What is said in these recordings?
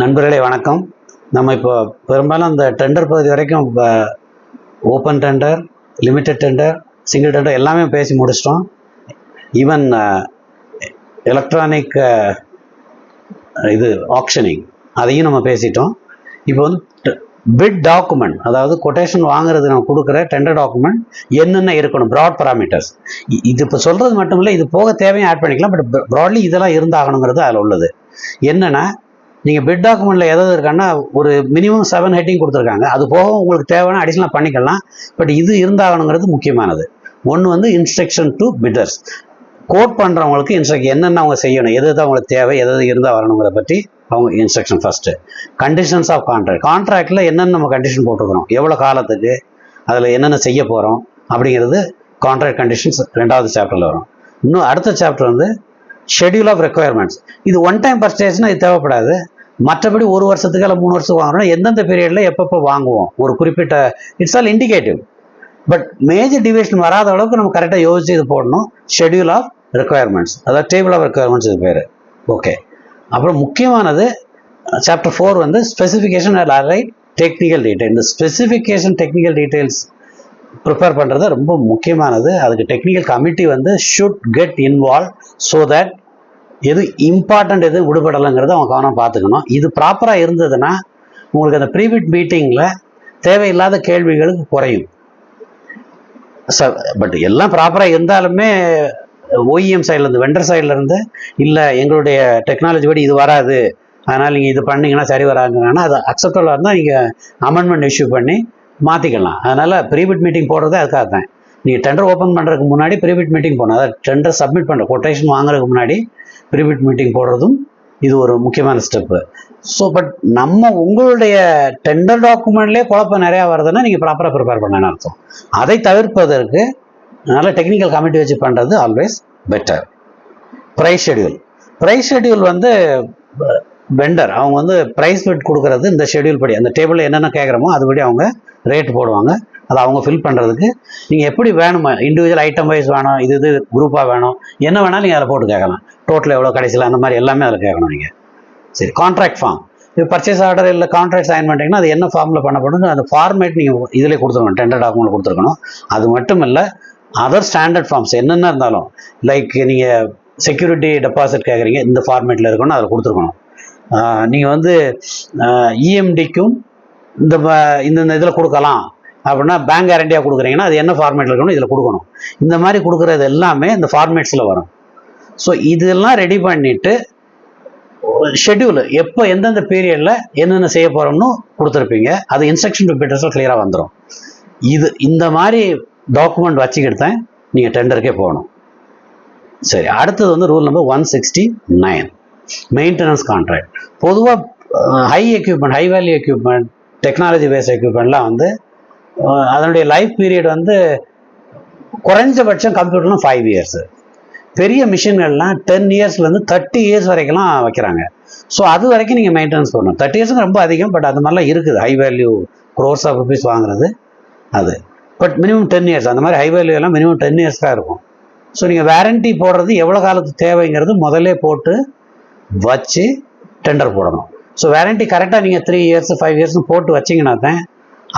நண்பர்களே வணக்கம். நம்ம இப்போ பெரும்பாலும் அந்த டெண்டர் பகுதி வரைக்கும் இப்போ open tender limited tender single tender எல்லாமே பேசி முடிச்சிட்டோம். ஈவன் எலக்ட்ரானிக் இது ஆக்ஷனிங் அதையும் நம்ம பேசிட்டோம். இப்போ வந்து பிட் டாக்குமெண்ட் அதாவது கொட்டேஷன் வாங்குறது நம்ம கொடுக்குற டெண்டர் டாக்குமெண்ட் என்னென்ன இருக்கணும் ப்ராட் பராமீட்டர்ஸ் இது இப்போ சொல்கிறது மட்டும் இல்லை இது போக தேவையும் ஆட் பண்ணிக்கலாம் பட் ப்ராட்லி இதெல்லாம் இருந்தாகணுங்கிறது அதில் உள்ளது. என்னென்னா நீங்கள் பிட் டாக்குமெண்ட்டில் எதாவது இருக்கான்னா ஒரு மினிமம் செவன் ஹெட்டிங் கொடுத்துருக்காங்க. அது போக உங்களுக்கு தேவையான அடிஷனலாக பண்ணிக்கலாம். பட் இது இருந்தாகணுங்கிறது முக்கியமானது. ஒன்று வந்து இன்ஸ்ட்ரக்ஷன் டு பிட்டர்ஸ் கோட் பண்ணுறவங்களுக்கு இன்ஸ்ட்ரக்ஷன் என்னென்ன அவங்க செய்யணும் எது எது அவங்களுக்கு தேவை எது எது இருந்தால் வரணுங்கிறத பற்றி அவங்க instruction first conditions of contract கான்ட்ராக்டில் என்னென்ன நம்ம கண்டிஷன் போட்டுருக்கணும் எவ்வளோ காலத்துக்கு அதில் என்னென்ன செய்ய போகிறோம் அப்படிங்கிறது கான்ட்ராக்ட் கண்டிஷன்ஸ் ரெண்டாவது சாப்டரில் வரும். இன்னும் அடுத்த சாப்டர் வந்து ஷெட்யூல் ஆஃப் ரெக்குயர்மெண்ட்ஸ் இது ஒன் டைம் பர்ச்சேஸ்னால் இது தேவைப்படாது. மற்றபடி ஒரு வருஷத்துக்கு இல்லை மூணு வருஷத்துக்கு வாங்குறோம்னா எந்தெந்த பீரியடில் எப்பப்போ வாங்குவோம்? ஒரு குறிப்பிட்ட it's all indicative but major division வராத அளவுக்கு நம்ம கரெக்டாக யோசிச்சு இது போடணும். ஷெட்யூல் ஆஃப் ரெக்குயர்மெண்ட்ஸ் அதாவது டேபிள் ஆஃப் ரெக்குயர்மெண்ட்ஸ் இது பேர். ஓகே அப்புறம் முக்கியமானது சாப்டர் ஃபோர் வந்து ஸ்பெசிஃபிகேஷன் ரைட் டெக்னிக்கல் டீடைல் இந்த ஸ்பெசிஃபிகேஷன் டெக்னிக்கல் டீடைல்ஸ் ப்ரிப்பேர் பண்ணுறது ரொம்ப முக்கியமானது. அதுக்கு டெக்னிக்கல் கமிட்டி வந்து should get involve so that எது இம்பார்ட்டண்ட் எது விடுபடலைங்கிறத அவங்க கவனம் பார்த்துக்கணும். இது ப்ராப்பராக இருந்ததுன்னா உங்களுக்கு அந்த ப்ரீவிட் மீட்டிங்கில் தேவையில்லாத கேள்விகளுக்கு குறையும். ச பட் எல்லாம் ப்ராப்பராக இருந்தாலுமே ஓஇஎம் சைட்லேருந்து வெண்டர் சைட்லேருந்து இல்லை எங்களுடைய டெக்னாலஜி படி இது வராது அதனால் நீங்கள் இது பண்ணீங்கன்னா சரி வராங்கன்னா அது அக்செப்டபுளாக இருந்தால் நீங்கள் அமெண்ட்மெண்ட் இஷ்யூ பண்ணி மாற்றிக்கலாம் அதனால் ப்ரீவிட் மீட்டிங் போடுறதே அதுக்காக தான். நீங்கள் டெண்டர் ஓப்பன் பண்ணுறதுக்கு முன்னாடி ப்ரீவிட் மீட்டிங் போகணும் அதாவது டெண்டர் சப்மிட் பண்ணுற கொட்டேஷன் வாங்குறதுக்கு முன்னாடி ப்ரீபிட் மீட்டிங் போடுறதும் இது ஒரு முக்கியமான ஸ்டெப்பு ஸோ பட் நம்ம உங்களுடைய டெண்டர் டாக்குமெண்ட்லேயே குழப்பம் நிறையா வருதுன்னா நீங்கள் ப்ராப்பராக ப்ரிப்பேர் பண்ணணும்னு அர்த்தம். அதை தவிர்ப்பதற்கு நல்ல டெக்னிக்கல் கமிட்டி வச்சு பண்ணுறது always better price schedule price schedule வந்து வெண்டர் அவங்க வந்து ப்ரைஸ் பிட் கொடுக்கறது இந்த ஷெடியூல் படி. அந்த டேபிளில் என்னென்ன கேட்குறோமோ அதுபடி அவங்க ரேட் போடுவாங்க. அதை அவங்க ஃபில் பண்ணுறதுக்கு நீங்கள் எப்படி வேணுமோ? இண்டிவிஜுவல் ஐட்டம் வைஸ் வேணும் இது இது குரூப்பாக வேணும் என்ன வேணாலும் நீங்கள் அதில் போட்டு கேட்கலாம். டோட்டல் எவ்வளோ கடைசியில் அந்த மாதிரி எல்லாமே அதில் கேட்கணும் நீங்கள் சரி கான்ட்ராக்ட் ஃபார்ம் இப்போ பர்ச்சேஸ் ஆர்டர் இல்லை கான்ட்ராக்ட் சைன் பண்ணிட்டீங்கன்னா அது என்ன ஃபார்மில் பண்ணப்படும் அந்த ஃபார்மேட் நீங்கள் இதிலே கொடுத்துருக்கணும் டெண்டர் டாக்குமெண்ட் கொடுத்துருக்கணும். அது மட்டும் இல்லை அதர் ஸ்டாண்டர்ட் ஃபார்ம்ஸ் என்னென்ன இருந்தாலும் லைக் நீங்கள் செக்யூரிட்டி டெபாசிட் கேட்குறீங்க இந்த ஃபார்மேட்டில் இருக்கணும் அதில் கொடுத்துருக்கணும். நீங்கள் வந்து இஎம்டிக்கும் இந்த இந்த இதில் கொடுக்கலாம். அப்படின்னா பேங்க் கேரண்டியாக கொடுக்குறீங்கன்னா அது என்ன ஃபார்மேட்டில் இருக்கணும் இதில் கொடுக்கணும். இந்த மாதிரி கொடுக்குறது எல்லாமே இந்த ஃபார்மேட்ஸில் வரும். ஸோ இதெல்லாம் ரெடி பண்ணிவிட்டு ஷெட்யூல் எப்போ எந்தெந்த பீரியடில் என்னென்ன செய்ய போகிறோம்னு கொடுத்துருப்பீங்க. அது இன்ஸ்ட்ரக்ஷன் டு பிட்டர்ஸில் கிளியராக வந்துடும் இது இந்த மாதிரி டாக்குமெண்ட் வச்சுக்கிட்டு தான் நீங்கள் டெண்டருக்கே போகணும். சரி அடுத்தது வந்து rule number one sixty nine maintenance contract பொதுவாக high equipment high value equipment technology based எக்யூப்மெண்ட்லாம் வந்து அதனுடைய லைஃப் பீரியட் வந்து குறைஞ்சபட்சம் கம்ப்யூட்டர்லாம் ஃபைவ் இயர்ஸு பெரிய மிஷின்கள்லாம் டென் இயர்ஸ்லேருந்து தேர்ட்டி இயர்ஸ் வரைக்கும்லாம் வைக்கிறாங்க. ஸோ அது வரைக்கும் நீங்கள் மெயின்டெனன்ஸ் பண்ணணும். தேர்ட்டி இயர்ஸுக்கு ரொம்ப அதிகம் பட் அது மாதிரிலாம் இருக்குது. High value crores of rupees வாங்குறது அது. பட் மினிமம் டென் இயர்ஸ் அந்த மாதிரி ஹை வேல்யூ எல்லாம் மினிமம் டென் இயர்ஸ் தான் இருக்கும். ஸோ நீங்கள் வேரண்டி போடுறது எவ்வளோ காலத்துக்கு தேவைங்கிறது முதல்ல போட்டு வச்சு டெண்டர் போடணும். ஸோ வேரண்டி கரெக்டாக நீங்கள் த்ரீ இயர்ஸ் ஃபைவ் இயர்ஸ்னு போட்டு வச்சிங்கன்னா தான்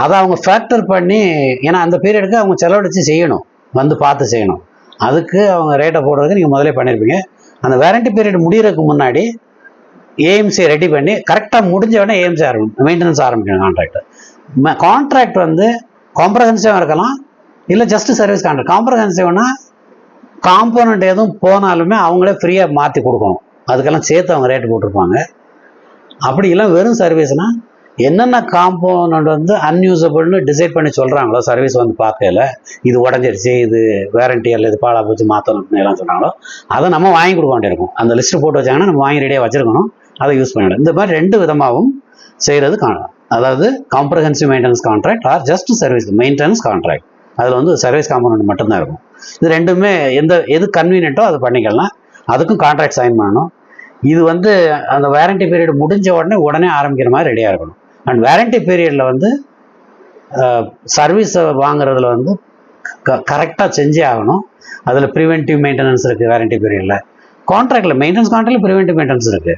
அதை அவங்க ஃபேக்டர் பண்ணி ஏன்னா அந்த பீரியடுக்கு அவங்க செலவழித்து செய்யணும். வந்து பார்த்து செய்யணும். அதுக்கு அவங்க ரேட்டை போடுறதுக்கு நீங்கள் முதல்ல பண்ணியிருப்பீங்க அந்த வேரண்டி பீரியட் முடிகிறதுக்கு முன்னாடி ஏஎம்சி ரெடி பண்ணி கரெக்டாக முடிஞ்ச உடனே ஏஎம்சி ஆரம்பிக்கும் மெயின்டெனன்ஸ் ஆரம்பிக்கணும் கான்ட்ராக்ட் கான்ட்ராக்ட் வந்து காம்ப்ரஹென்சிவாக இருக்கலாம் இல்லை ஜஸ்ட் சர்வீஸ் கான்ட்ராக்ட் காம்ப்ரஹென்சிவ்னா காம்போனண்ட் எதுவும் போனாலுமே அவங்களே ஃப்ரீயாக மாற்றி கொடுக்கணும். அதுக்கெல்லாம் சேர்த்து அவங்க ரேட்டு போட்டிருப்பாங்க. அப்படி இல்லை வெறும் சர்வீஸ்னால் என்னென்ன காம்போனண்ட் வந்து அன்யூசபிள்னு டிசைட் பண்ணி சொல்கிறாங்களோ சர்வீஸ் வந்து பார்க்கல இது உடஞ்சிருச்சு இது வேரண்டி இல்லை இது பாலா போச்சு மாற்றணும் எல்லாம் சொன்னாங்களோ அதை நம்ம வாங்கி கொடுக்க வேண்டியிருக்கும். அந்த லிஸ்ட்டு போட்டு வச்சாங்கன்னா நம்ம வாங்கி ரெடியாக வச்சிருக்கணும் அதை யூஸ் பண்ணிடணும் இந்த மாதிரி ரெண்டு விதமாகவும் செய்கிறது காணலாம் அதாவது comprehensive maintenance contract or just service maintenance contract அதில் வந்து சர்வீஸ் காம்பனண்ட் மட்டும்தான் இருக்கும். இது ரெண்டுமே எந்த எது கன்வீனியன்ட்டோ அது பண்ணிக்கலாம். அதுக்கும் கான்ட்ராக்ட் சைன் பண்ணணும். இது வந்து அந்த வாரண்டி பீரியட் முடிஞ்ச உடனே உடனே ஆரம்பிக்கிற மாதிரி ரெடியாக இருக்கணும். அண்ட் வாரண்டி பீரியடில் வந்து சர்வீஸை வாங்குறதுல வந்து க கரெக்டாக செஞ்சே ஆகணும். அதில் ப்ரிவென்டிவ் மெயின்டெனன்ஸ் இருக்குது வாரண்டி பீரியடில் கான்ட்ராக்டில் மெயின்டெனன்ஸ் கான்ட்ராக்டில் ப்ரிவென்டிவ் மெயின்டெனன்ஸ் இருக்குது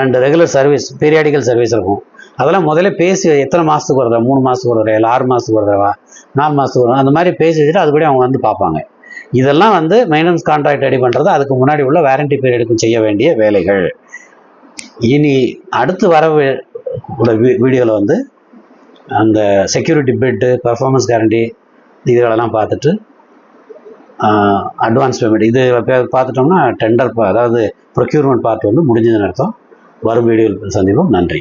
and regular service periodical service இருக்கும். அதெல்லாம் முதல்ல பேசி எத்தனை மாதத்துக்கு ஒரு தடவை? மூணு மாதத்துக்கு ஒரு தடவை இல்லை ஆறு மாதத்துக்கு ஒரு தடவை நாலு மாதத்துக்கு ஒரு அந்த மாதிரி பேசி வச்சுட்டு அதுபடி அவங்க வந்து பார்ப்பாங்க. இதெல்லாம் வந்து மெயின்டெனன்ஸ் கான்ட்ராக்ட் ரெடி பண்ணுறது அதுக்கு முன்னாடி உள்ள வாரண்டி பீரியடுக்கும் செய்ய வேண்டிய வேலைகள். இனி அடுத்து வர வீடியோவில் வந்து அந்த செக்யூரிட்டி பெட்டு பர்ஃபார்மன்ஸ் கேரண்டி இதுகளெல்லாம் பார்த்துட்டு அட்வான்ஸ் பேமெண்ட் இது பார்த்துட்டோம்னா டெண்டர் அதாவது ப்ரொக்யூர்மெண்ட் பார்ட் வந்து முடிஞ்சதுன்னு அர்த்தம். வரும் வீடியோவில் சந்திப்போம். நன்றி.